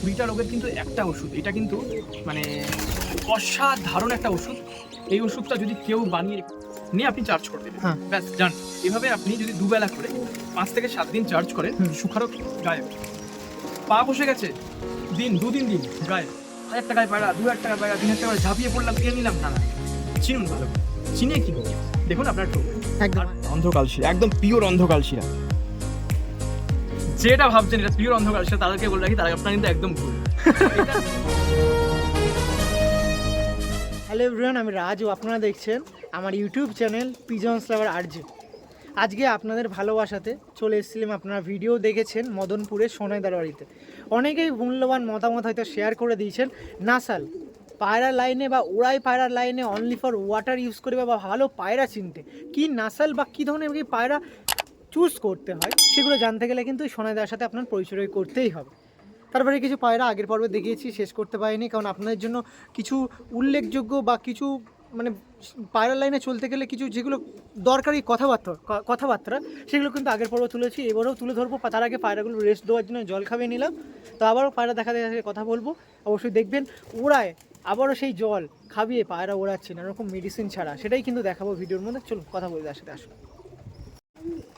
কুড়িটা রোগের কিন্তু একটা ওষুধ। এটা কিন্তু মানে অসাধারণ একটা ওষুধ। এই ওষুধটা যদি কেউ বানিয়ে নিয়ে আপনি চার্জ করে দেবেন। হ্যাঁ। ব্যাস যান এভাবে আপনি যদি দুবেলা করে পাঁচ থেকে সাত দিন চার্জ করেন হুম। সুখারও গায়েব। পা বসে গেছে দিন দুদিন দিন গায়েব। হাজার টাকায় পায়রা দু হাজার টাকা পায়রা তিন হাজার টাকা ঝাঁপিয়ে পড়লাম কিনে নিলাম না না চিনুন ভালো। চিনে কিনুন দেখুন আপনার অন্ধকাল শিরা একদম পিওর অন্ধকাল শিরা যেটা ভাবছেন এটা পিওর অন্ধকাল শিরা তাদেরকে বলে রাখি, তারা আপনার কিন্তু একদম ভুল। হ্যালো এভরিওয়ান আমি রাজ ও আপনারা দেখছেন আমার YouTube channel pigeons lover RG আজকে আপনাদের ভালোবাসাতে চলে এসেছিলাম, আপনারা ভিডিও দেখেছেন মদনপুরে সোনাইদার বাড়িতে অনেকেই মূল্যবান মতামত হয়তো শেয়ার করে দিয়েছেন নাসাল পায়রা লাইনে বা ওড়াই পায়রার লাইনে অনলি ফর ওয়াটার ইউজ করে বা ভালো পায়রা চিনতে। কি নাসাল বা কী ধরনের পায়রা চুজ করতে হয়, সেগুলো জানতে গেলে কিন্তু এই সোনাইদার সাথে আপনার পরিচয় করতেই হবে। তারপরে কিছু পায়রা আগের পর্বে দেখিয়েছি, শেষ করতে পারিনি, কারণ আপনাদের জন্য কিছু উল্লেখযোগ্য বা কিছু মানে পায়রা লাইনে চলতে গেলে কিছু যেগুলো দরকারি কথাবার্তা কথাবার্তা, সেগুলো কিন্তু আগের পর্ব তুলেছি, এবারেও তুলে ধরবো তার আগে পায়রাগুলো রেস্ট দেওয়ার জন্য জল খাবিয়ে নিলাম। তো আবারও পায়রা দেখা দেখা কথা বলব, অবশ্যই দেখবেন, ওড়ায়, আবারও সেই জল খাবিয়ে পায়রা ওড়াচ্ছে নানা রকম মেডিসিন ছাড়া, সেটাই কিন্তু দেখাবো ভিডিওর মধ্যে, চলুন কথা বলতে আসলে আসুন।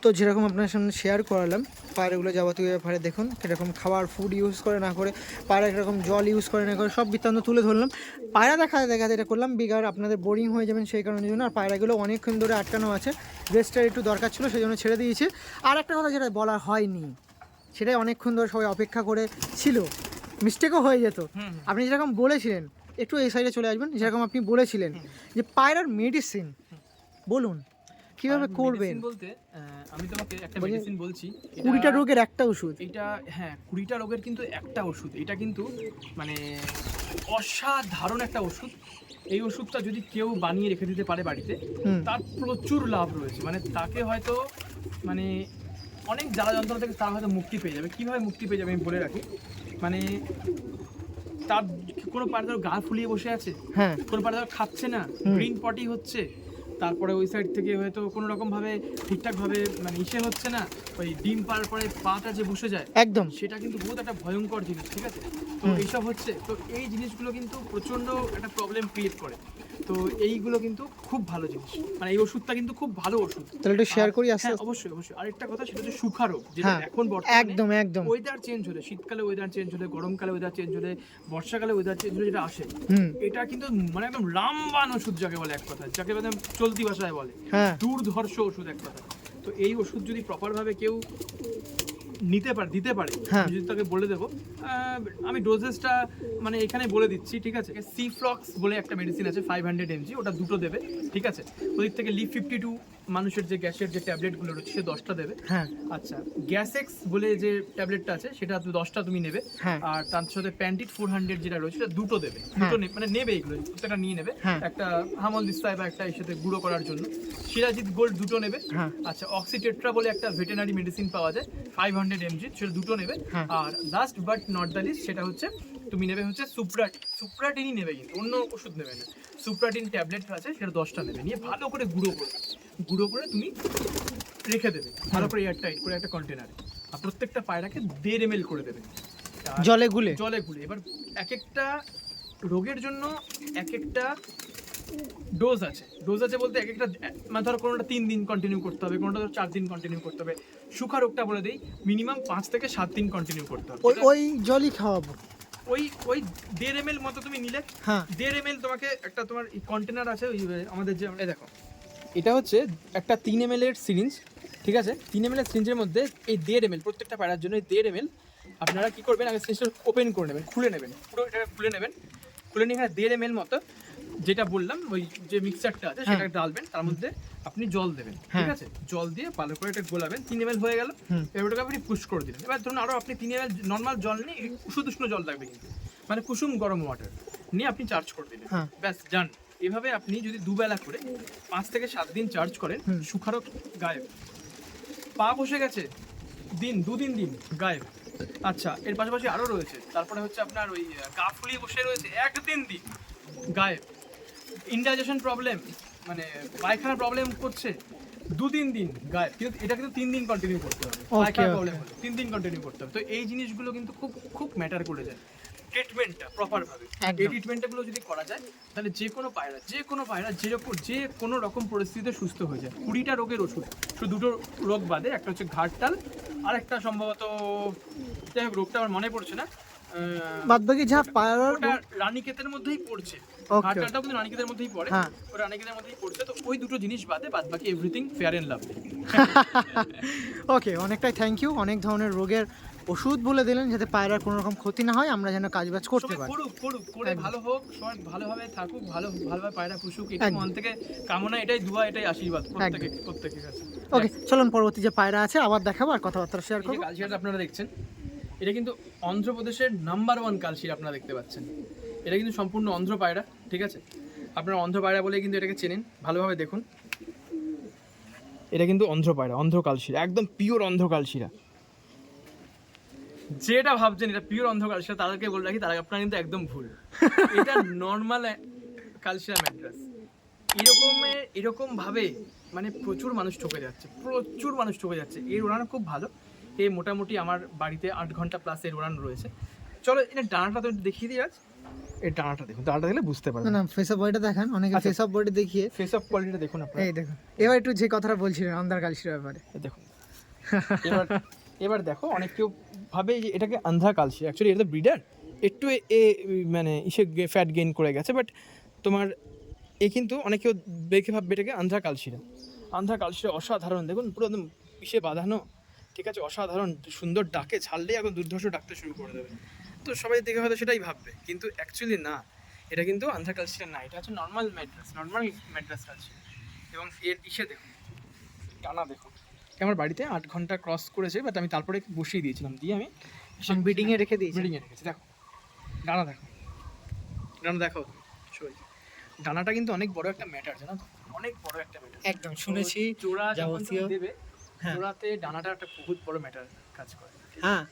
তো যেরকম আপনার সামনে শেয়ার করালাম পায়রাগুলো যাবতীয় ব্যাপারে দেখুন কীরকম খাবার ফুড ইউজ করে না করে পায়রা কীরকম জল ইউজ করে না করে সব বৃত্তান্ত তুলে ধরলাম। পায়রা দেখা দেখাতে এটা করলাম বিঘার আপনাদের বোরিং হয়ে যাবেন সেই কারণের জন্য আর পায়রাগুলো অনেকক্ষণ ধরে আটকানো আছে। রেস্টের একটু দরকার ছিল সেই জন্য ছেড়ে দিয়েছে। আর একটা কথা যেটা বলা হয়নি সেটাই অনেকক্ষণ ধরে সবাই অপেক্ষা করে ছিল। মিস্টেকও হয়ে যেত। আপনি যেরকম বলেছিলেন একটু এই সাইডে চলে আসবেন যেরকম আপনি বলেছিলেন যে পায়রার মেডিসিন বলুন। কীভাবে করবেন? বলতে আমি তোমাকে একটা মেডিসিন বলছি কুড়িটা রোগের একটা ওষুধ। এটা হ্যাঁ কুড়িটা রোগের কিন্তু একটা ওষুধ। এটা কিন্তু মানে অসাধারণ একটা ওষুধ। এই ওষুধটা যদি কেউ বানিয়ে রেখে দিতে পারে বাড়িতে তার প্রচুর লাভ রয়েছে। মানে তাকে হয়তো মানে অনেক জ্বালা যন্ত্রণা থেকে তার হয়তো মুক্তি পেয়ে যাবে। কীভাবে মুক্তি পেয়ে যাবে আমি বলে রাখি। মানে তার কোনো পাড়ে ধরো গা ফুলিয়ে বসে আছে হ্যাঁ। কোনো পাড়ে ধরো খাচ্ছে না গ্রিন পটি হচ্ছে তারপরে ওই সাইড থেকে হয়তো কোনো রকম ভাবে ঠিকঠাক ভাবে মানে ইসে হচ্ছে না ওই ডিম পাড়ার পরে পাটা যে বসে যায় একদম। সেটা কিন্তু বহুত একটা ভয়ঙ্কর জিনিস ঠিক আছে? তো এইসব হচ্ছে তো এই জিনিসগুলো কিন্তু প্রচণ্ড একটা প্রবলেম ক্রিয়েট করে। তো এইগুলো কিন্তু খুব ভালো জিনিস। মানে এই ওষুধটা কিন্তু খুব ভালো ওষুধ। তাহলে একটু শেয়ার করি আস্তে হ্যাঁ অবশ্যই অবশ্যই। আরেকটা কথা সেটা হচ্ছে সুখা রোগ যেটা হ্যাঁ, এখন বর্তমানে একদম একদম। ওয়েদার চেঞ্জ হলে শীতকালে ওয়েদার চেঞ্জ হলে গরমকালে ওয়েদার চেঞ্জ হলে বর্ষাকালে ওয়েদার চেঞ্জ হলে যেটা আসে এটা কিন্তু মানে একদম রামবান ওষুধ যাকে বলে এক কথা যাকে মানে চলতি ভাষায় বলে। হ্যাঁ। দূরধর্ষ ওষুধ এক কথা তো এই ওষুধ যদি প্রপারভাবে কেউ নিতে পারে দিতে পারে। হ্যাঁ। আমি যদি তাকে বলে দেবো আমি ডোজেসটা মানে এখানে বলে দিচ্ছি ঠিক আছে? সি ফ্লক্স বলে একটা মেডিসিন আছে ফাইভ হান্ড্রেড এমজি ওটা দুটো দেবে ঠিক আছে? ওদিক থেকে লিভ ফিফটি টু মানুষের যে গ্যাসের যে ট্যাবলেটগুলো রয়েছে সে দশটা দেবে। হ্যাঁ। আচ্ছা গ্যাসেক্স বলে যে ট্যাবলেটটা আছে সেটা তো দশটা তুমি নেবে। হ্যাঁ। আর তার সাথে প্যান্টিট ফোর হান্ড্রেড যেটা রয়েছে সেটা দুটো দেবে। দুটো নে- মানে নেবে এগুলো প্রত্যেকটা নিয়ে নেবে। হ্যাঁ। একটা হামল দিস্তায় বা একটা এর সাথে গুঁড়ো করার জন্য। সিরাজিৎ গোল্ড দুটো নেবে। হ্যাঁ। আচ্ছা অক্সিটেট্রা বলে একটা ভেটেনারি মেডিসিন পাওয়া যায় ফাইভ হান্ড্রেড এমজি সেটা দুটো নেবে। হ্যাঁ। আর last but not the least সেটা হচ্ছে তুমি নেবে হচ্ছে সুপ্রাট সুপ্রাটিনই নেবে কিন্তু অন্য ওষুধ নেবে না। সুপ্রাটিন ট্যাবলেট আছে সেটা দশটা নেবে। নিয়ে ভালো করে গুঁড়ো করে গুঁড়ো করে তুমি রেখে দেবে। ভালো করে এয়ার টাইট করে একটা কন্টেনারে আর প্রত্যেকটা পায়রাকে দেড় এম করে দেবে। জলে গুলে? জলে গুলে। এবার এক একটা রোগের জন্য এক একটা ডোজ আছে। ডোজ আছে বলতে এক একটা মানে ধরো কোনোটা তিন দিন কন্টিনিউ করতে হবে কোনোটা ধরো চার দিন কন্টিনিউ করতে হবে। সুখা রোগটা বলে দিই মিনিমাম পাঁচ থেকে সাত দিন কন্টিনিউ করতে হবে। ওই ওই জলই খাওয়াবো। ওই ওই দেড় এম মতো তুমি নিলে। হ্যাঁ। দেড় এম তোমাকে একটা তোমার কন্টেনার আছে ওই আমাদের যে দেখো। এটা হচ্ছে একটা তিন এম এর সিরিঞ্জ ঠিক আছে? তিন এম এর সিরিঞ্জের মধ্যে এই দেড় এম প্রত্যেকটা পাড়ার জন্য এই দেড় এম আপনারা কি করবেন? আগে সিরিঞ্জটা ওপেন করে নেবেন খুলে নেবেন পুরো এটা খুলে নেবেন খুলে নিয়ে এখানে দেড় এম মতো যেটা বললাম ওই যে মিক্সারটা আছে সেটা ডালবেন তার মধ্যে আপনি জল দেবেন ঠিক হ্যাঁ। আছে? জল দিয়ে ভালো করে এটা গোলাবেন তিন এম হয়ে গেল এবার ওটাকে আপনি পুশ করে দিলেন। এবার ধরুন আরও আপনি তিন এম নর্মাল জল নিয়ে উষ্ণ উষ্ণ জল লাগবে কিন্তু মানে কুসুম গরম ওয়াটার নিয়ে আপনি চার্জ করে দিলেন। হ্যাঁ। ব্যাস যান এভাবে আপনি যদি দুবেলা করে পাঁচ থেকে সাত দিন চার্জ করেন হুম। সুখারও গায়েব। পা বসে গেছে দিন দুদিন দিন গায়েব। আচ্ছা এর পাশাপাশি আরও রয়েছে। তারপরে হচ্ছে আপনার ওই আহ, গা ফুলিয়ে বসে রয়েছে একদিন দিন গায়েব। ইনডাইজেশন প্রবলেম মানে পায়খানার প্রবলেম করছে দু তিন দিন গায়ে কিন্তু এটা কিন্তু তিন দিন কন্টিনিউ করতে হবে। পায়খানা প্রবলেম তিন দিন কন্টিনিউ করতে হবে। তো এই জিনিসগুলো কিন্তু খুব খুব ম্যাটার করে যায় ট্রিটমেন্টটা প্রপার ভাবে একদম। এই ট্রিটমেন্টগুলো যদি করা যায় তাহলে যে কোনো পায়রা যে কোনো পায়রা যেরকম যে কোনো রকম পরিস্থিতিতে সুস্থ হয়ে যায়। কুড়িটা রোগের ওষুধ। শুধু দুটো রোগ বাদে একটা হচ্ছে ঘাটটাল আর একটা সম্ভবত যাই হোক রোগটা আমার মনে পড়ছে না। আহ, বাদ বাকি যা পায়রার রানীক্ষেতের মধ্যেই পড়ছে. ঘাটটালটাও কিন্তু রানীক্ষেতের মধ্যেই পড়ে। হ্যাঁ। ওই রানীক্ষেতের মধ্যেই পড়ছে। তো ওই দুটো জিনিস বাদে বাদ বাকি everything fair and lovely okay অনেকটাই থ্যাংক ইউ অনেক ধরনের রোগের ওষুধ বলে দিলেন যাতে পায়রার কোনো রকম ক্ষতি না হয় আমরা যেন কাজবাজ করতে পারি। করুক করুক করে ভালো হোক সবাই ভালোভাবে থাকুক ভালো ভালোভাবে পায়রা পুষুক এটা মন থেকে কামনা এটাই দোয়া এটাই আশীর্বাদ প্রত্যেকে প্রত্যেকের কাছে। ওকে চলুন পরবর্তী যে পায়রা আছে আবার দেখাবো আর কথাবার্তা শেয়ার করব। কালশিরাটা আপনারা দেখছেন এটা কিন্তু অন্ধ্রপ্রদেশের নাম্বার ওয়ান কালশিরা আপনারা দেখতে পাচ্ছেন। এটা কিন্তু সম্পূর্ণ অন্ধ্র পায়রা ঠিক আছে? আপনারা অন্ধ্র পায়রা বলে কিন্তু এটাকে চেনেন ভালোভাবে দেখুন। এটা কিন্তু অন্ধ্র পায়রা অন্ধ্র কালশিরা একদম পিওর অন্ধ্র কালশিরা। যেটা ভাবছেন এটা পিওর অন্ধকার সেটা তাদেরকে বলে রাখি তারা আপনারা কিন্তু একদম ভুল। এটা নর্মাল কালশিরা ম্যাট্রাস এরকমের এরকম ভাবে মানে প্রচুর মানুষ ঠকে যাচ্ছে প্রচুর মানুষ ঠকে যাচ্ছে। এর উড়ান খুব ভালো। এ মোটামুটি আমার বাড়িতে আট ঘণ্টা প্লাস এর উড়ান রয়েছে। চলো এটা ডানাটা তো একটু দেখিয়ে দিই আজ। এর ডানাটা দেখুন ডানাটা দেখলে বুঝতে পারবেন। না ফেস অফ বডিটা দেখান অনেকে। ফেস অফ বডি দেখিয়ে। ফেস অফ কোয়ালিটিটা দেখুন আপনারা। এই দেখুন এবার একটু যে কথাটা বলছিলেন অন্ধার কালশির ব্যাপারে। এই দেখুন। এবার এবার দেখো, অনেক কেউ ভাবে যে এটাকে আন্ধা কালসি অ্যাকচুয়ালি এটা ব্রিডার একটু এ- মানে ইসে ফ্যাট গেইন করে গেছে বাট তোমার এ কিন্তু অনেক কেউ দেখে ভাববে এটাকে আন্ধ্রা কালশিরা আন্ধ্রা কালশিরা অসাধারণ। দেখুন, পুরো একদম ইসে বাঁধানো। ঠিক আছে, অসাধারণ, সুন্দর ডাকে ছাড়লেই এখন দুর্ধর্ষ ডাকতে শুরু করে দেবে। তো সবাই দেখে হয়তো সেটাই ভাববে, কিন্তু অ্যাকচুয়ালি না। এটা কিন্তু আন্ধ্রা কালশিরা না, এটা হচ্ছে নর্মাল ম্যাট্রাস নর্মাল ম্যাট্রাস কালশিরা এবং এর ইসে দেখুন টানা দেখুন। আমার বাড়িতে আট ঘণ্টা ক্রস করেছে বাট আমি তারপরে বসিয়ে দিয়েছিলাম। দিয়ে আমি বিডিংয়ে রেখে দিয়েছি? ব্রিডিংয়ে রেখেছি। দেখো ডানা দেখো। ডানা দেখো সই ডানাটা কিন্তু অনেক বড় একটা ম্যাটার জানো? অনেক বড় একটা ম্যাটার একদম শুনেছি জোড়া তুমি যাবতীয়- দেবে হ্যাঁ। জোড়াতে ডানাটা একটা বহুত বড় ম্যাটার কাজ করে হ্যাঁ।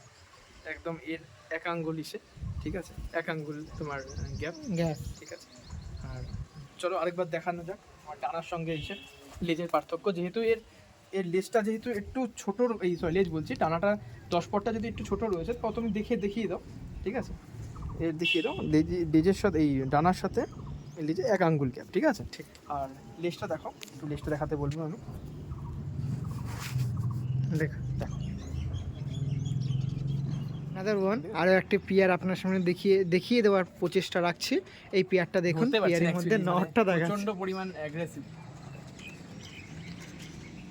একদম এর এক আঙ্গুল ইসে ঠিক আছে? এক আঙ্গুল তোমার গ্যাপ। গ্যাস ঠিক আছে? আর চলো আরেকবার দেখানো যাক আমার ডানার সঙ্গে এসে লেজের পার্থক্য। যেহেতু এর এর লেজটা যেহেতু একটু ছোট এই সরি লেজ বলছি টানাটা দশ পটটা যদি একটু ছোট রয়েছে তো তুমি দেখে দেখিয়ে দাও ঠিক আছে? এর দেখিয়ে দাও লেজে- লেজের সাথে এই ডানার সাথে এই লেজে এক আঙ্গুল গ্যাপ ঠিক আছে? ঠিক। আর লেজটা দেখো একটু লেজটা দেখাতে বলব আমি। দেখ। দেখো। ওয়ান আরও একটি পিয়ার আপনার সামনে দেখিয়ে দেখিয়ে দেওয়ার প্রচেষ্টা রাখছি। এই পিয়ারটা দেখুন পিয়ারের মধ্যে মানে নটটা দেখাচ্ছে। প্রচণ্ড পরিমাণ অ্যাগ্রেসিভ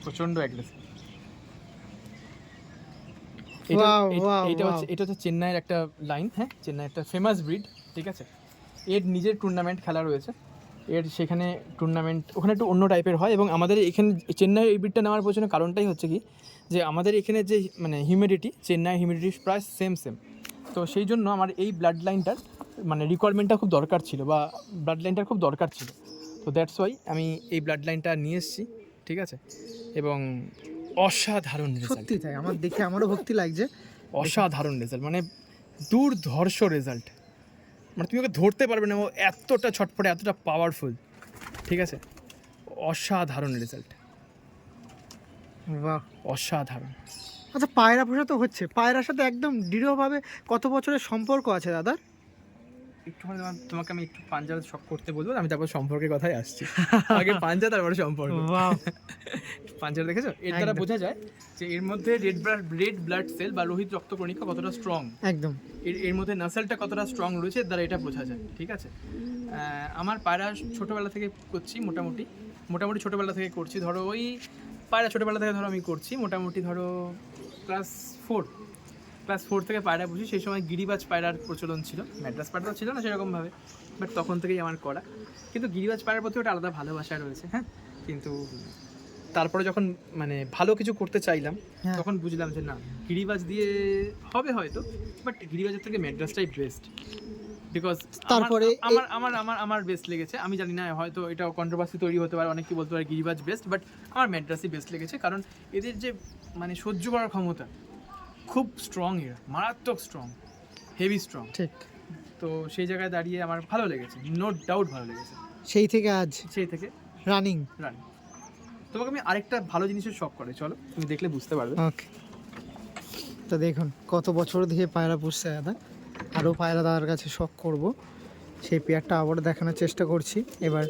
প্রচণ্ড অ্যাগ্রেসিভ এটা হচ্ছে এটা হচ্ছে চেন্নাইয়ের একটা লাইন হ্যাঁ? চেন্নাই একটা ফেমাস ব্রিড ঠিক আছে? এর নিজের টুর্নামেন্ট খেলা রয়েছে। এর সেখানে টুর্নামেন্ট ওখানে একটু অন্য টাইপের হয় এবং আমাদের এখানে চেন্নাই এই ব্রিডটা নেওয়ার পেছনে কারণটাই হচ্ছে কি? যে আমাদের এখানে যে মানে হিউমিডিটি চেন্নাই হিউমিডিটি প্রায় সেম সেম তো সেই জন্য আমার এই ব্লাড লাইনটার মানে রিকোয়ারমেন্টটা খুব দরকার ছিল বা ব্লাড লাইনটার খুব দরকার ছিল। তো দ্যাটস ওয়াই আমি এই ব্লাড লাইনটা নিয়ে এসেছি। ঠিক আছে? এবং অসাধারণ সত্যি তাই আমার দেখে আমারও ভক্তি লাগছে। অসাধারণ রেজাল্ট মানে দুর্ধর্ষ রেজাল্ট মানে তুমি ওকে ধরতে পারবে না ও এতটা ছটফটে এতটা পাওয়ারফুল ঠিক আছে? অসাধারণ রেজাল্ট বাহ। অসাধারণ। আচ্ছা পায়রা পোষা তো হচ্ছে। পায়রার সাথে একদম দৃঢ়ভাবে কত বছরের সম্পর্ক আছে দাদার? একটু মানে তোমাকে আমি একটু পাঞ্জাবে শখ করতে বলব আমি তারপর সম্পর্কের কথাই আসছি। আগে পাঞ্জা তারপরে সম্পর্ক। পাঞ্জাব দেখেছ? এর দ্বারা বোঝা যায় যে এর মধ্যে red blood red blood cell বা লোহিত রক্তকণিকা কতটা স্ট্রং একদম। এর এর মধ্যে নাসেলটা কতটা স্ট্রং রয়েছে এর দ্বারা এটা বোঝা যায় ঠিক আছে? আমার পায়রা ছোটোবেলা থেকে করছি মোটামুটি মোটামুটি ছোটোবেলা থেকে করছি। ধরো ওই পায়রা ছোটোবেলা থেকে ধরো আমি করছি মোটামুটি ধরো ক্লাস ফোর ক্লাস ফোর থেকে পায়রা পুষি সেই সময় গিরিবাজ পায়রার প্রচলন ছিল। ম্যাড্রাস পায়রা ছিল না সেরকমভাবে বাট তখন থেকেই আমার করা। কিন্তু গিরিবাজ পায়রার প্রতি ওটা আলাদা ভালোবাসা রয়েছে হ্যাঁ? কিন্তু তারপরে যখন মানে ভালো কিছু করতে চাইলাম হ্যাঁ। তখন বুঝলাম যে না গিরিবাজ দিয়ে হবে হয়তো বাট গিরিবাজের থেকে ম্যাড্রাসটাই বেস্ট বিকজ তারপরে আমার আমার আমার আমার বেস্ট লেগেছে। আমি জানি না হয়তো এটা কন্ট্রোভার্সি তৈরি হতে পারে অনেকে বলতে পারে গিরিবাজ বেস্ট বাট আমার ম্যাড্রাসই বেস্ট লেগেছে। কারণ এদের যে মানে সহ্য করার ক্ষমতা খুব স্ট্রং এরা মারাত্মক স্ট্রং হেভি স্ট্রং ঠিক। তো সেই জায়গায় দাঁড়িয়ে আমার ভালো লেগেছে নো ডাউট ভালো লেগেছে। সেই থেকে আজ? সেই থেকে রানিং রানি তোমাকে আমি আরেকটা ভালো জিনিসের শখ করে চলো তুমি দেখলে বুঝতে পারবে। ওকে তো দেখুন কত বছর ধরে পায়রা পুষছে দাদা আরও পায়রা দাদার কাছে শখ করব। সেই পেয়ারটা আবার দেখানোর চেষ্টা করছি। এবার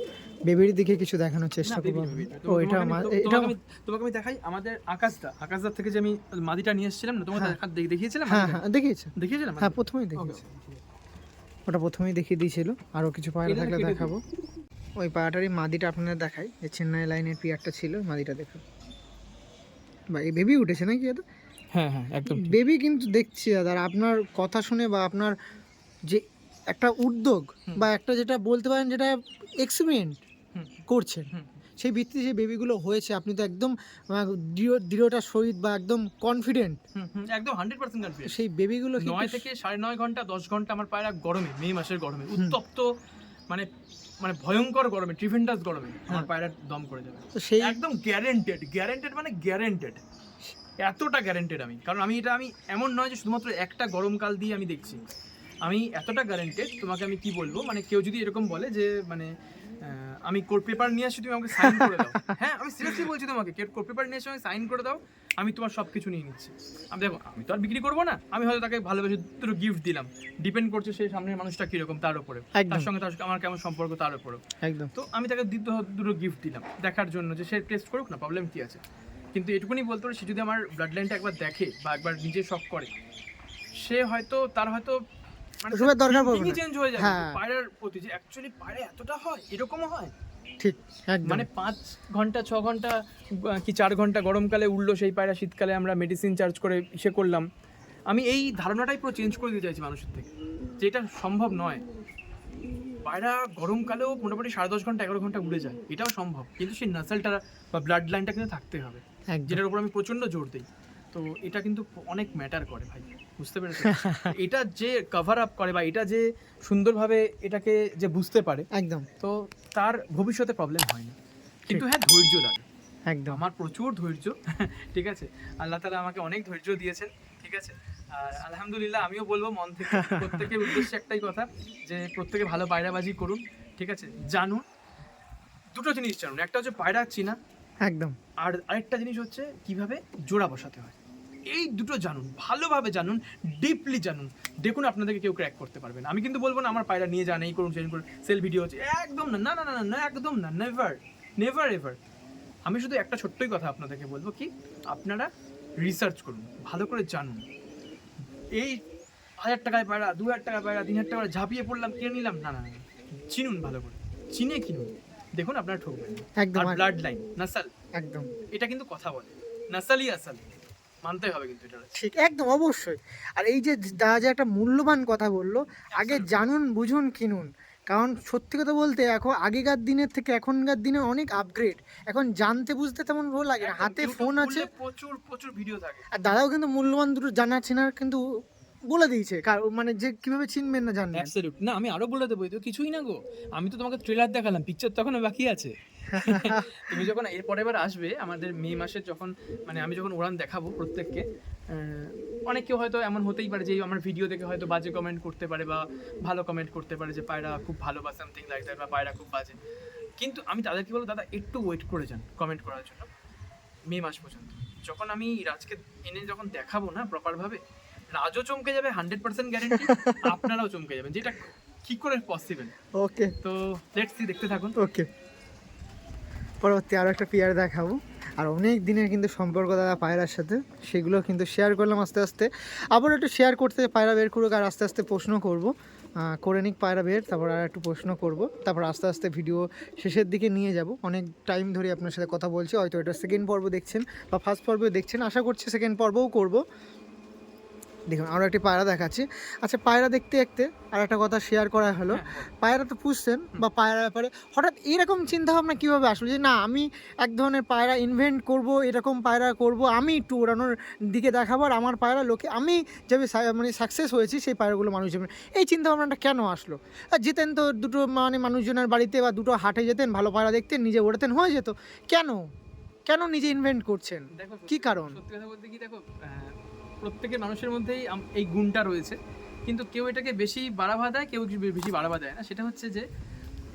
বেবির দিকে কিছু দেখানোর চেষ্টা করব। ও এটা আমার এটা তোমাকে আমি- দেখাই আমাদের আকাশদা আকাশদার থেকে যে আমি মাদিটা নিয়ে এসেছিলাম না তোমাকে হ্যাঁ। দেখা- দেখিয়েছিলাম হ্যাঁ হ্যাঁ দেখিয়েছে। দেখিয়েছিলাম হ্যাঁ প্রথমেই দেখিয়েছে। ওটা প্রথমেই দেখিয়ে দিয়েছিল। আরও কিছু পায়রা থাকলে দেখাবো। ওই পায়রাটারই মাদিটা আপনাদের দেখাই। যে চেন্নাই লাইনের পিয়ারটা ছিল মাদিটা দেখুন বা এই বেবি উঠেছে নাকি এটা? হ্যাঁ হ্যাঁ একদম বেবি কিন্তু দেখছি দাদা আর আপনার কথা শুনে বা আপনার যে একটা উদ্যোগ বা একটা যেটা বলতে পারেন যেটা এক্সপেরিমেন্ট করছেন। সেই ভিত্তিতে যে বেবিগুলো হয়েছে আপনি তো একদম আহ, দৃঢ় দৃঢ়টার সহিত বা একদম কনফিডেন্ট একদম হান্ড্রেড পার্সেন্ট কনফিডেন্স সেই বেবিগুলো নয় থেকে সাড়ে নয় ঘণ্টা দশ ঘণ্টা আমার পায়রা গরমে মে মাসের গরমে উত্তপ্ত মানে মানে ভয়ঙ্কর গরমে ট্রিভেন্টাস গরমে আমার হ্যাঁ। পায়রা দম করে দেবে। তো সেই একদম গ্যারেন্টেড গ্যারেন্টেড মানে গ্যারেন্টেড এতটা গ্যারেন্টেড আমি। কারণ আমি এটা আমি এমন নয় যে শুধুমাত্র একটা গরমকাল দিয়ে আমি দেখছি। আমি এতটা গ্যারেন্টেড তোমাকে আমি কি বলব? মানে কেউ যদি এরকম বলে যে মানে আমি কোর্ট পেপার নিয়ে আসি তুমি আমাকে সাইন করে দাও। হ্যাঁ আমি সিরিয়াসলি বলছি তোমাকে কোর্ট পেপার নিয়ে এসে সাইন করে দাও আমি তোমার সব কিছু নিয়ে নিচ্ছি। আমি দেখো আমি তো আর বিক্রি করব না আমি হয়তো তাকে ভালোবেসে দুটো গিফট দিলাম। ডিপেন্ড করছে সেই সামনের মানুষটা কীরকম তার উপরে। তার সঙ্গে তার আমার কেমন সম্পর্ক তার উপরেও একদম। তো আমি তাকে দুটো দুটো গিফট দিলাম দেখার জন্য যে সে টেস্ট করুক না প্রবলেম কি আছে। কিন্তু এটুকুনি বলতে পারে সে যদি আমার ব্লাড লাইনটা একবার দেখে বা একবার নিজে শখ করে সে হয়তো তার হয়তো মানে দরকার পড়বে না। চেঞ্জ হয়ে যাবে হ্যাঁ। পায়রার প্রতি যে অ্যাকচুয়ালি পায়রা এতটা হয় এরকমও হয়? ঠিক মানে পাঁচ ঘণ্টা ছ ঘণ্টা কি চার ঘণ্টা গরমকালে উঠল সেই পায়রা শীতকালে আমরা মেডিসিন চার্জ করে ইসে করলাম। আমি এই ধারণাটাই পুরো চেঞ্জ করে দিতে চাইছি মানুষের থেকে যে এটা সম্ভব নয়। পায়রা গরমকালেও মোটামুটি সাড়ে দশ ঘণ্টা এগারো ঘণ্টা উড়ে যায় এটাও সম্ভব। কিন্তু সেই নাসেলটা বা ব্লাড লাইনটা কিন্তু থাকতে হবে যেটার উপর আমি প্রচণ্ড জোর দিই। তো এটা কিন্তু অনেক ম্যাটার করে ভাই বুঝতে পেরেছ? এটা যে কভার আপ করে বা এটা যে সুন্দরভাবে এটাকে যে বুঝতে পারে একদম। তো তার ভবিষ্যতে প্রবলেম হয় না। কিন্তু হ্যাঁ ধৈর্য লাগে। একদম। আমার প্রচুর ধৈর্য ঠিক আছে? আল্লাহ তালা আমাকে অনেক ধৈর্য দিয়েছেন ঠিক আছে? আর আলহামদুলিল্লাহ আমিও বলব মন থেকে প্রত্যেকের উদ্দেশ্যে একটাই কথা যে প্রত্যেকে ভালো পায়রাবাজি করুন ঠিক আছে? জানুন। দুটো জিনিস জানুন একটা হচ্ছে পায়রা চিনা একদম। আর আরেকটা জিনিস হচ্ছে কীভাবে জোড়া বসাতে হয়। এই দুটো জানুন ভালোভাবে জানুন ডিপলি জানুন। দেখুন আপনাদেরকে কেউ ক্র্যাক করতে পারবেন আমি কিন্তু বলব না আমার পায়রা নিয়ে যান এই করুন সেই করুন সেল ভিডিও হচ্ছে। একদম না না না না না একদম না নেভার নেভার এভার আমি শুধু একটা ছোট্টই কথা আপনাদেরকে বলব কি আপনারা রিসার্চ করুন ভালো করে জানুন। এই হাজার টাকায় পায়রা দু হাজার টাকায় পায়রা তিন হাজার টাকা ঝাঁপিয়ে পড়লাম কিনে নিলাম না না না। চিনুন ভালো করে। চিনে কিনুন। দেখুন আপনারা ঠকবেন একদম আর ব্লাড লাইন নাসাল। একদম। এটা কিন্তু কথা বলে। নাসালি আসাল। মানতে হবে কিন্তু এটা। ঠিক একদম অবশ্যই। আর এই যে দাদা যে একটা মূল্যবান কথা বলল আগে জানুন বুঝুন কিনুন। কারণ সত্যি কথা বলতে এখন আগেকার দিনের থেকে এখনকার দিনে অনেক আপগ্রেড এখন জানতে বুঝতে তেমন ভালো লাগে না। হাতে ফোন আছে। প্রচুর প্রচুর ভিডিও থাকে। আর দাদাও কিন্তু মূল্যবান দুটো জানা চেনার কিন্তু বলে দিয়েছে। কার- মানে যে কীভাবে চিনবেন না জানবেন। অ্যাবসলিউট না আমি আরও বলে দেবো এই তো কিছুই না গো। আমি তো তোমাকে ট্রেলার দেখালাম পিকচার তখন বাকি আছে। তুমি যখন এর পরের বার আসবে আমাদের মে মাসে যখন মানে আমি যখন উড়ান দেখাবো প্রত্যেককে অনেক হয়তো এমন হতেই পারে যে আমার ভিডিও দেখে হয়তো বাজে কমেন্ট করতে পারে বা ভালো কমেন্ট করতে পারে যে পায়রা খুব ভালো বা সামথিং লাইক দ্যাট বা পায়রা খুব বাজে কিন্তু আমি তাদেরকে বলব দাদা একটু ওয়েট করে যান কমেন্ট করার জন্য মে মাস পর্যন্ত। যখন আমি রাজকে এনে যখন দেখাবো না প্রপারভাবে রাজও চমকে যাবে হান্ড্রেড পার্সেন্ট গ্যারেন্টি আপনারাও চমকে যাবেন যেটা কি করে পসিবল ওকে তো লেটস সি দেখতে থাকুন। ওকে পরবর্তী আরও একটা পেয়ার দেখাবো। আর অনেক দিনের কিন্তু সম্পর্ক দাদা পায়রার সাথে, সেগুলো কিন্তু শেয়ার করলাম আস্তে আস্তে। আবার একটু শেয়ার করতে পায়রা বের করুক, আর আস্তে আস্তে প্রশ্ন করব। করে নিক পায়রা বের, তারপর আর একটু প্রশ্ন করব। তারপর আস্তে আস্তে ভিডিও শেষের দিকে নিয়ে যাব। অনেক টাইম ধরে আপনার সাথে কথা বলছি, হয়তো এটা সেকেন্ড পর্ব দেখছেন বা ফার্স্ট পর্ব দেখছেন। আশা করছি সেকেন্ড পর্বও করব। দেখুন আরও একটি পায়রা দেখাচ্ছি। আচ্ছা পায়রা দেখতে দেখতে আর একটা কথা শেয়ার করা হলো। পায়রা তো পুষছেন বা পায়রার ব্যাপারে হঠাৎ এরকম চিন্তা ভাবনা কীভাবে আসলো যে না আমি এক ধরনের পায়রা ইনভেন্ট করব এরকম পায়রা করব আমি একটু ওড়ানোর দিকে দেখাবো আর আমার পায়রা লোকে আমি যেভাবে সা- মানে সাকসেস হয়েছি সেই পায়রাগুলো মানুষ যাবে এই চিন্তা ভাবনাটা কেন আসলো? আর যেতেন তো দুটো মানে মানুষজনের বাড়িতে বা দুটো হাটে যেতেন ভালো পায়রা দেখতেন নিজে ওড়াতেন হয়ে যেত। কেন? কেন নিজে ইনভেন্ট করছেন? দেখো কি কারণ? সত্যি কথা বলতে কি দেখো প্রত্যেকের মানুষের মধ্যেই এই গুণটা রয়েছে। কিন্তু কেউ এটাকে বেশি বাড়াবা দেয় কেউ বেশি বাড়াবা দেয় না। সেটা হচ্ছে যে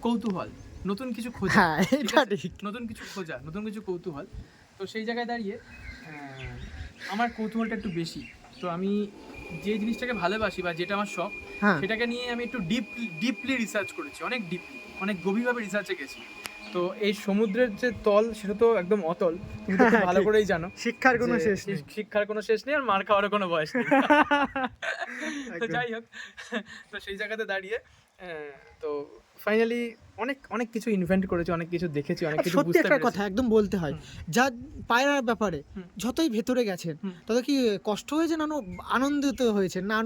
কৌতূহল নতুন কিছু খোঁজা। হ্যাঁ নতুন কিছু খোঁজা নতুন কিছু কৌতূহল। তো সেই জায়গায় দাঁড়িয়ে আমার কৌতূহলটা একটু বেশি। তো আমি যে জিনিসটাকে ভালোবাসি বা যেটা আমার শখ হ্যাঁ। সেটাকে নিয়ে আমি একটু ডিপ ডিপলি রিসার্চ করেছি অনেক ডিপলি অনেক গভীরভাবে রিসার্চে গেছি। তো এই সমুদ্রের যে তল সেটা তো একদম অতল। তুমি তো ভালো করেই জানো। শিক্ষার কোনো শেষ নেই। শিক্ষার কোনো শেষ নেই আর মার খাওয়ারও কোনো বয়স নেই। তো যাই হোক তো সেই জায়গাতে দাঁড়িয়ে তো ফাইনালি অনেক অনেক কিছু ইনভেন্ট করেছি অনেক কিছু দেখেছি অনেক কিছু সত্যি বুঝতে একটা কথা একদম বলতে হয়। যা পায়রার ব্যাপারে যতই ভেতরে গেছেন তত কি কষ্ট হয়েছে না আনন্দিত হয়েছে না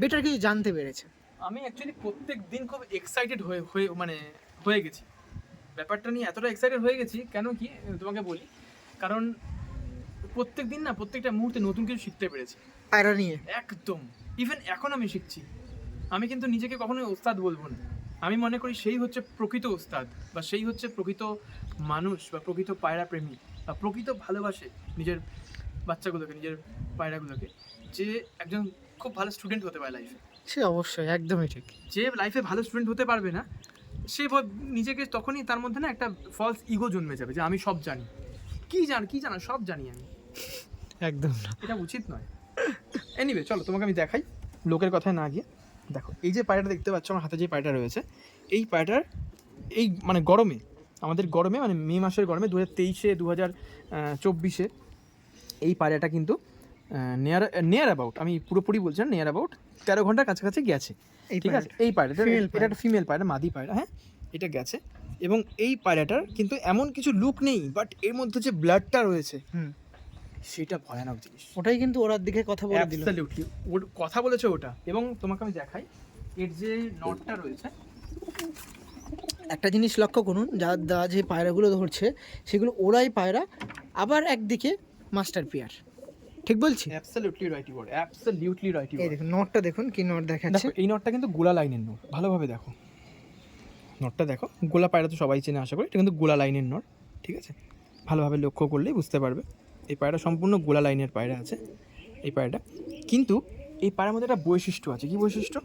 বেটার কিছু জানতে পেরেছে আমি অ্যাকচুয়ালি প্রত্যেক দিন খুব এক্সাইটেড হয়ে হয়ে মানে হয়ে গেছি। ব্যাপারটা নিয়ে এতটা এক্সাইটেড হয়ে গেছি কেন কি তোমাকে বলি কারণ প্রত্যেক দিন না প্রত্যেকটা মুহূর্তে নতুন কিছু শিখতে পেরেছি। পায়রা নিয়ে। একদম। ইভেন এখন আমি শিখছি। আমি কিন্তু নিজেকে কখনোই ওস্তাদ বলব না। আমি মনে করি সেই হচ্ছে প্রকৃত ওস্তাদ বা সেই হচ্ছে প্রকৃত মানুষ বা প্রকৃত পায়রা প্রেমী বা প্রকৃত ভালোবাসে নিজের বাচ্চাগুলোকে নিজের পায়রাগুলোকে যে একজন খুব ভালো স্টুডেন্ট হতে পারে লাইফে সে অবশ্যই একদমই ঠিক। যে লাইফে ভালো স্টুডেন্ট হতে পারবে না সে নিজেকে তখনই তার মধ্যে না একটা ফলস ইগো জন্মে যাবে যে আমি সব জানি। কি জান কি জানো সব জানি আমি। একদম না। এটা উচিত নয়। এনিওয়ে চলো তোমাকে আমি দেখাই। লোকের কথায় না গিয়ে। দেখো এই যে পায়রাটা দেখতে পাচ্ছ আমার হাতে যে পায়রাটা রয়েছে এই পায়রাটার এই মানে গরমে আমাদের গরমে মানে মে মাসের গরমে দু হাজার তেইশে দু হাজার চব্বিশে এই পায়রাটা কিন্তু নিয়ার নিয়ার অ্যাবাউট আমি পুরোপুরি বলছি না নিয়ার অ্যাবাউট তেরো ঘণ্টার কাছাকাছি গেছে। এই ঠিক আছে? এই পায়রাটা এটা একটা ফিমেল পায়রা মাদি পায়রা হ্যাঁ? এটা গেছে। এবং এই পায়রাটার কিন্তু এমন কিছু লুক নেই বাট এর মধ্যে যে ব্লাডটা রয়েছে হুম। সেটা ভয়ানক জিনিস। ওটাই কিন্তু ওরার দিকে কথা বলে দিল। ওর কথা বলেছে ওটা। এবং তোমাকে আমি দেখাই এর যে নটটা রয়েছে একটা জিনিস লক্ষ্য করুন যা যা যে পায়রাগুলো ধরছে সেগুলো ওরাই পায়রা আবার একদিকে মাস্টার পিয়ার ঠিক বলছি? Absolutely right word absolutely right you এই দেখুন নটটা দেখুন কি নট দেখাচ্ছে। দেখো এই নটটা কিন্তু গোলা লাইনের নট ভালোভাবে দেখো। নটটা দেখো গোলা পায়রা তো সবাই চেনে আশা করি। এটা কিন্তু গোলা লাইনের নট ঠিক আছে? ভালোভাবে লক্ষ্য করলেই বুঝতে পারবে। এই পায়রা সম্পূর্ণ গোলা লাইনের পায়রা আছে এই পায়রাটা। কিন্তু এই পায়রার মধ্যে একটা বৈশিষ্ট্য আছে। কি বৈশিষ্ট্য?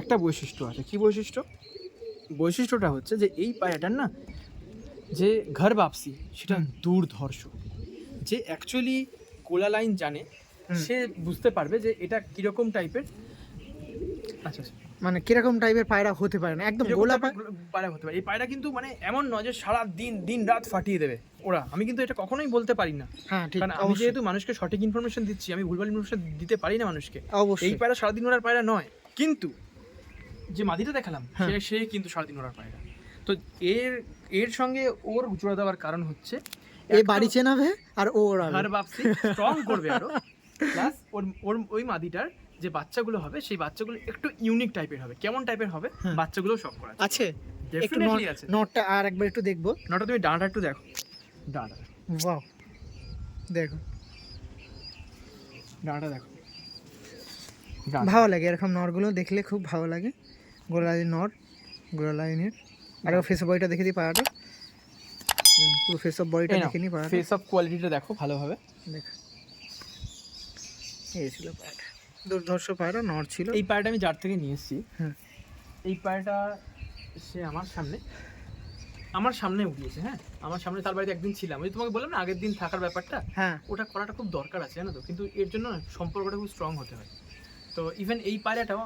একটা বৈশিষ্ট্য আছে। কি বৈশিষ্ট্য? বৈশিষ্ট্যটা হচ্ছে যে এই পায়রাটার না যে ঘর বাপসি সেটা দুর্ধর্ষ। যে অ্যাকচুয়ালি গোলা লাইন জানে সে বুঝতে পারবে যে এটা কীরকম টাইপের। আচ্ছা আচ্ছা। মানে কীরকম টাইপের পায়রা হতে পারে না একদম গোলা পায়রা হতে পারে। এই পায়রা কিন্তু মানে এমন নয় যে সারা দিন দিন রাত ফাটিয়ে দেবে ওরা। আমি কিন্তু এটা কখনোই বলতে পারি না। হ্যাঁ ঠিক কারণ আমি যেহেতু মানুষকে সঠিক ইনফরমেশন দিচ্ছি আমি ভুলভাল ইনফরমেশন দিতে পারি না মানুষকে। অবশ্যই। এই পায়রা সারাদিন ওড়ার পায়রা নয়। কিন্তু যে মাদিটা দেখালাম হ্যাঁ। সে সে কিন্তু সারাদিন ওড়ার পায়রা। তো এর এর সঙ্গে ওর জোড়া দেওয়ার কারণ হচ্ছে এ বাড়ি চেনাবে আর ও ওড়াবে। ঘর বাপসি স্ট্রং করবে আরও। প্লাস ওর ওর ওই মাদিটার যে বাচ্চাগুলো হবে সেই বাচ্চাগুলো একটু ইউনিক টাইপের হবে। কেমন টাইপের হবে হ্যাঁ। বাচ্চাগুলো সব করা আছে। একটু নটটা আর একবার একটু দেখব। নটা তুমি ডাঁটা একটু দেখো। ডাঁটা। ওয়াও দেখো। ডাঁটা দেখো। ভালো লাগে এরকম নরগুলো দেখলে খুব ভালো লাগে। গোলালি নর গোলালাইনের আর ফেস বডিটা দেখে দিই পাড়াটা। পুরো ফেস অফ বডিটা দেখে নিই পাড়াটা। ফেস অফ কোয়ালিটিটা দেখো ভালোভাবে। দেখ। এই ছিল পাড়াটা। দুর্ধর্ষ পায়রা নর ছিল। এই পায়রাটা আমি যার থেকে নিয়ে এসেছি। এই পায়রাটা সে আমার সামনে আমার সামনে উঠিয়েছে হ্যাঁ? আমার সামনে তার বাড়িতে একদিন ছিলাম। ওই তোমাকে বললাম না আগের দিন থাকার ব্যাপারটা? হ্যাঁ। ওটা করাটা খুব দরকার আছে জানো তো? কিন্তু এর জন্য সম্পর্কটা খুব স্ট্রং হতে হয়। তো ইভেন এই পায়রাটাও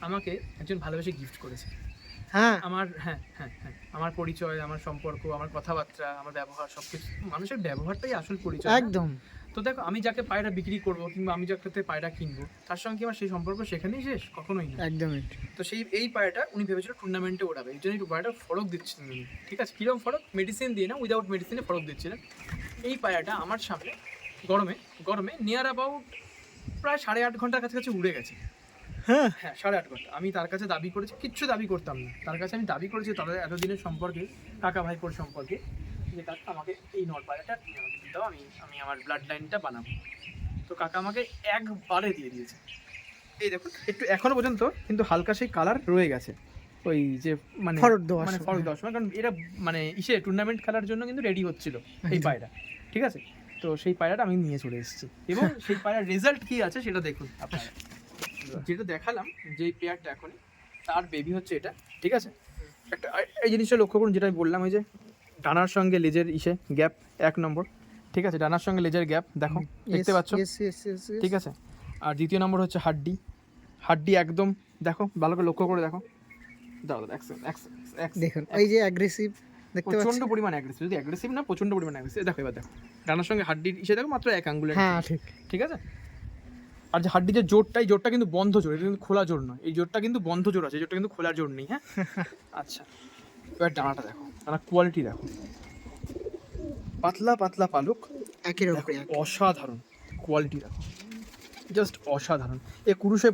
আমাকে একজন ভালোবেসে গিফট করেছে। হ্যাঁ। আমার হ্যাঁ হ্যাঁ হ্যাঁ আমার পরিচয় আমার সম্পর্ক আমার কথাবার্তা আমার ব্যবহার সবকিছু মানুষের ব্যবহারটাই আসল পরিচয় একদম। তো দেখো আমি যাকে পায়রা বিক্রি করব কিংবা আমি যাকে পায়রা কিনবো তার সঙ্গে কি আমার সেই সম্পর্ক সেখানেই শেষ কখনোই না। একদমই। তো সেই এই পায়রাটা উনি ভেবেছিল টুর্নামেন্টে ওড়াবে এই জন্য একটু পায়রাটা ফরক দিচ্ছিলেন উনি। ঠিক আছে কীরকম ফরক? মেডিসিন দিয়ে না উইদাউট মেডিসিনে ফরক দিচ্ছিলেন। এই পায়রাটা আমার সামনে গরমে গরমে নিয়ার অ্যাবাউট প্রায় সাড়ে আট ঘণ্টার কাছাকাছি উড়ে গেছে। হ্যাঁ। হ্যাঁ সাড়ে আট ঘণ্টা। আমি তার কাছে দাবি করেছি কিচ্ছু দাবি করতাম না। তার কাছে আমি দাবি করেছি তাদের এতদিনের সম্পর্কে কাকা ভাইপোর সম্পর্কে যে কাকা আমাকে এই নট পায়রাটা তুমি আমাকে দিয়ে দাও আমি আমি আমার ব্লাড লাইনটা বানাবো। তো কাকা আমাকে একবারে দিয়ে দিয়েছে। এই দেখুন একটু এখনও পর্যন্ত কিন্তু হালকা সেই কালার রয়ে গেছে। ওই যে মানে ফরক দেওয়ার মানে। ফরক দেওয়ার সময় কারণ এরা মানে ইসে টুর্নামেন্ট খেলার জন্য কিন্তু রেডি হচ্ছিল এই পায়রা ঠিক আছে? তো সেই পায়রাটা আমি নিয়ে চলে এসেছি। এবং সেই পায়রার রেজাল্ট কি আছে সেটা দেখুন আপনারা। যেটা দেখালাম যে পেয়ারটা এখনই তার বেবি হচ্ছে এটা ঠিক আছে? একটা এই জিনিসটা লক্ষ্য করুন যেটা আমি বললাম ওই যে ডানার সঙ্গে লেজের ইসে গ্যাপ এক নম্বর ঠিক আছে? ডানার সঙ্গে লেজের গ্যাপ দেখো দেখতে পাচ্ছ. ঠিক আছে? আর দ্বিতীয় নম্বর হচ্ছে হাড্ডি। হাড্ডি একদম দেখো ভালো করে লক্ষ্য করে দেখো। দেখুন এই যে অ্যাগ্রেসিভ দেখতে প্রচণ্ড পরিমাণ অ্যাগ্রেসিভ যদি অ্যাগ্রেসিভ না প্রচণ্ড পরিমাণ অ্যাগ্রেসিভ দেখো এবার দেখো। ডানার সঙ্গে হাড্ডির ইসে দেখো মাত্র এক আঙ্গুলের হ্যাঁ ঠিক। ঠিক আছে? আর যে হাড্ডি যে জোরটা এই জোরটা কিন্তু বন্ধ জোর এটা কিন্তু খোলা জোর নয়। এই জোরটা কিন্তু বন্ধ জোর আছে জোরটা কিন্তু খোলা জোর নেই হ্যাঁ? আচ্ছা এবার ডানাটা দেখো ডানার কোয়ালিটি দেখো। পাতলা পাতলা পালক একের এক। অসাধারণ কোয়ালিটি দেখো। জাস্ট অসাধারণ। এ কুরুষে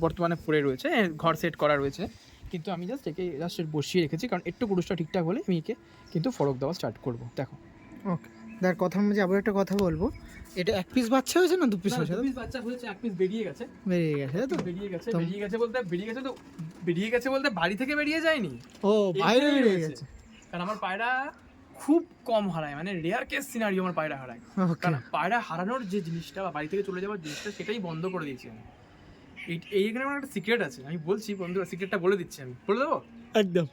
বর্তমানে পড়ে রয়েছে ঘর সেট করা রয়েছে। কিন্তু আমি জাস্ট একে জাস্ট বসিয়ে রেখেছি কারণ একটু কুরুষটা ঠিকঠাক হলে আমি একে কিন্তু ফরক দেওয়া স্টার্ট করব। দেখো। ওকে দেখ কথার মাঝে আবার একটা কথা বলব। এটা এক পিস বাচ্চা হয়েছে না দু পিস হয়েছে? দু piece বাচ্চা হয়েছে এক পিস বেরিয়ে গেছে। বেরিয়ে গেছে তো? বেরিয়ে গেছে বেরিয়ে গেছে বলতে বেরিয়ে গেছে তো বেরিয়ে গেছে বলতে বাড়ি থেকে বেরিয়ে যায়নি। ও বাইরে বেরিয়ে গেছে। কারণ আমার পায়রা খুব কম হারায় মানে রেয়ার কেস সিনারিও আমার পায়রা হারায়। কারণ পায়রা হারানোর যে জিনিসটা বা বাড়ি থেকে চলে যাওয়ার জিনিসটা সেটাই বন্ধ করে দিয়েছি আমি। এই এইখানে আমার একটা সিক্রেট আছে আমি বলছি বন্ধুরা সিক্রেটটা বলে দিচ্ছি আমি। বলে দেবো? একদম।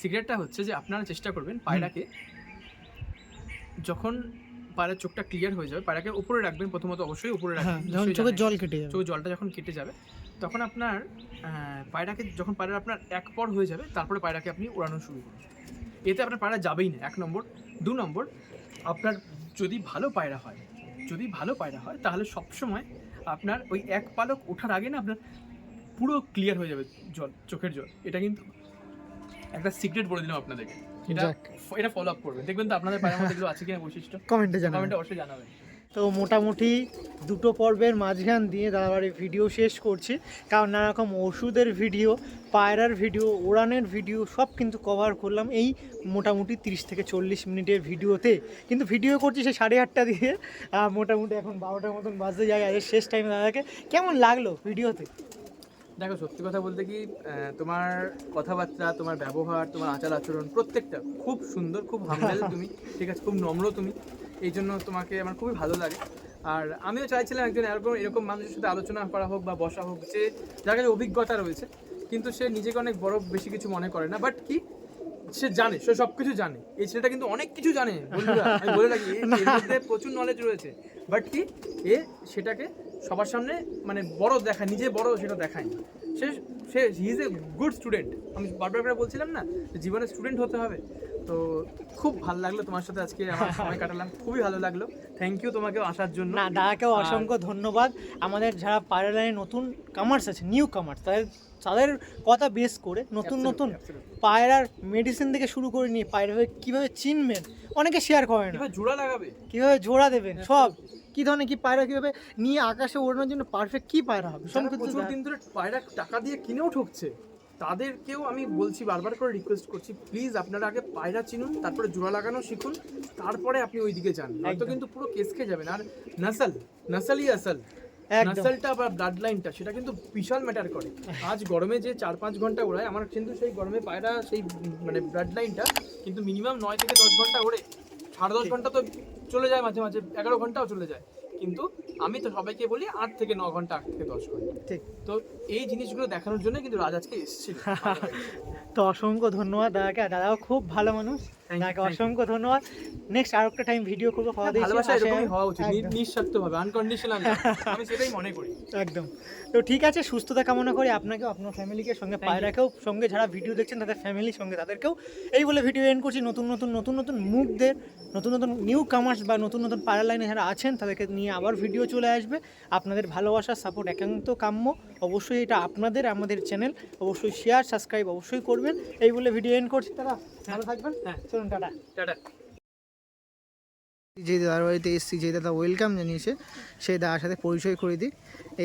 সিক্রেটটা হচ্ছে যে আপনারা চেষ্টা করবেন পায়রাকে যখন পায়রার চোখটা ক্লিয়ার হয়ে যাবে পায়রাকে উপরে রাখবেন প্রথমত অবশ্যই উপরে হ্যাঁ রাখবেন। যখন চোখের জল কেটে যাবে। চোখের জলটা যখন কেটে যাবে তখন আপনার পায়রাকে যখন পায়রা আপনার এক পর হয়ে যাবে তারপরে পায়রাকে আপনি উড়ানো শুরু করুন এতে আপনার পায়রা যাবেই না। এক নম্বর। দু নম্বর আপনার যদি ভালো পায়রা হয় যদি ভালো পায়রা হয় তাহলে সবসময় আপনার ওই এক পালক ওঠার আগে না আপনার পুরো ক্লিয়ার হয়ে যাবে জল চোখের জল। এটা কিন্তু একটা সিক্রেট বলে দিলাম আপনাদেরকে। এটা এটা ফলো আপ করবেন দেখবেন তো আপনাদের পায়রার মধ্যে এগুলো আছে কিনা বৈশিষ্ট্য। কমেন্টে জানাবেন। কমেন্টে অবশ্যই জানাবেন। তো মোটামুটি দুটো পর্বের মাঝখান দিয়ে দাদাবাড়ি ভিডিও শেষ করছি। কারণ নানা রকম ওষুধের ভিডিও পায়রার ভিডিও ওড়ানের ভিডিও সব কিন্তু কভার করলাম এই মোটামুটি তিরিশ থেকে চল্লিশ মিনিটের ভিডিওতে কিন্তু ভিডিও করছি সে সাড়ে আটটা দিয়ে। মোটামুটি এখন বারোটার মতন বাজতে যায়। আজকে শেষ টাইমে দাদাকে। কেমন লাগল ভিডিওতে দেখো সত্যি কথা বলতে কি তোমার কথাবার্তা তোমার ব্যবহার তোমার আচার আচরণ প্রত্যেকটা খুব সুন্দর খুব হাম্বেল তুমি ঠিক আছে খুব নম্র তুমি। এই জন্য তোমাকে আমার খুবই ভালো লাগে। আর আমিও চাইছিলাম একজন এরকম এরকম মানুষের সাথে আলোচনা করা হোক বা বসা হোক যে যার কাছে অভিজ্ঞতা রয়েছে কিন্তু সে নিজেকে অনেক বড় বেশি কিছু মনে করে না। বাট কি সে জানে সে সব কিছু জানে। এই ছেলেটা কিন্তু অনেক কিছু জানে বন্ধুরা। আমি বলে রাখি এর এর মধ্যে প্রচুর নলেজ রয়েছে। বাট কি এ সেটাকে সবার সামনে মানে বড় দেখায় নিজে বড় সেটা দেখায় না। সে সে he is a good student আমি বারবার করে বলছিলাম না যে জীবনে স্টুডেন্ট হতে হবে। তো খুব ভালো লাগল তোমার সাথে আজকে আমার সময় কাটালাম। খুবই ভালো লাগল। থ্যাংক ইউ তোমাকে আসার জন্য। না দাদাকেও অসংখ্য ধন্যবাদ। আমাদের যারা পায়রা লাইনে নতুন কামার্স আছে নিউ কামার্স তাদের তাদের কথা বেস করে নতুন নতুন. পায়রার মেডিসিন থেকে শুরু করে নিয়ে পায়রা কীভাবে চিনবেন? অনেকে শেয়ার করে না। জোড়া লাগাবে? কীভাবে জোড়া দেবেন? সব। কী ধরনের কি পায়রা কীভাবে নিয়ে আকাশে ওড়ানোর জন্য পারফেক্ট কী পায়রা হবে? প্রচুর দিন ধরে পায়রা টাকা দিয়ে কিনেও ঠকছে তাদেরকেও আমি বলছি বারবার করে রিকোয়েস্ট করছি প্লিজ আপনারা আগে পায়রা চিনুন তারপরে জোড়া লাগানো শিখুন তারপরে আপনি ওই দিকে যান হয়তো। কিন্তু পুরো কেস খেয়ে যাবেন। আর নাসাল নাসালই আসল। নাসালটা বা ব্লাড লাইনটা সেটা কিন্তু বিশাল ম্যাটার করে। আজ গরমে যে চার পাঁচ ঘণ্টা ওড়ায় আমার কিন্তু সেই গরমে পায়রা সেই মানে ব্লাড লাইনটা কিন্তু মিনিমাম নয় থেকে দশ ঘণ্টা ওড়ে। সাড়ে দশ ঘণ্টা তো চলে যায় মাঝে মাঝে এগারো ঘন্টাও চলে যায়। কিন্তু আমি তো সবাইকে বলি আট থেকে ন ঘণ্টা আট থেকে দশ ঘণ্টা। ঠিক। তো এই জিনিসগুলো দেখানোর জন্য কিন্তু রাজ আজকে এসেছিল। তো অসংখ্য ধন্যবাদ দাদাকে। দাদাও খুব ভালো মানুষ। দাদাকে অসংখ্য ধন্যবাদ। নেক্সট আর একটা টাইম ভিডিও করব খাওয়া দাওয়া ভালোবাসা এরকমই হওয়া উচিত নি- একদম। আনকন্ডিশনাল আমি সেটাই মনে করি। একদম। তো ঠিক আছে সুস্থতা কামনা করি আপনাকেও আপনার ফ্যামিলিকে সঙ্গে. পায়রাকেও সঙ্গে যারা ভিডিও দেখছেন তাদের ফ্যামিলির সঙ্গে তাদেরকেও এই বলে ভিডিও এন্ড করছি। নতুন নতুন নতুন নতুন মুখদের নতুন নতুন নিউ কামার্স বা নতুন নতুন পায়রা লাইনে যারা আছেন তাদেরকে নিয়ে আবার ভিডিও চলে আসবে। আপনাদের ভালোবাসা সাপোর্ট একান্ত কাম্য। অবশ্যই এটা আপনাদের আমাদের চ্যানেল অবশ্যই শেয়ার সাবস্ক্রাইব অবশ্যই করবেন। এই বলে ভিডিও এন করছি তারা ভালো থাকবেন। হ্যাঁ। চলুন টাটা। টাটা। যে দাদার বাড়িতে এসেছি যে দাদা ওয়েলকাম জানিয়েছে সেই দাদার সাথে পরিচয় করে দিই। এই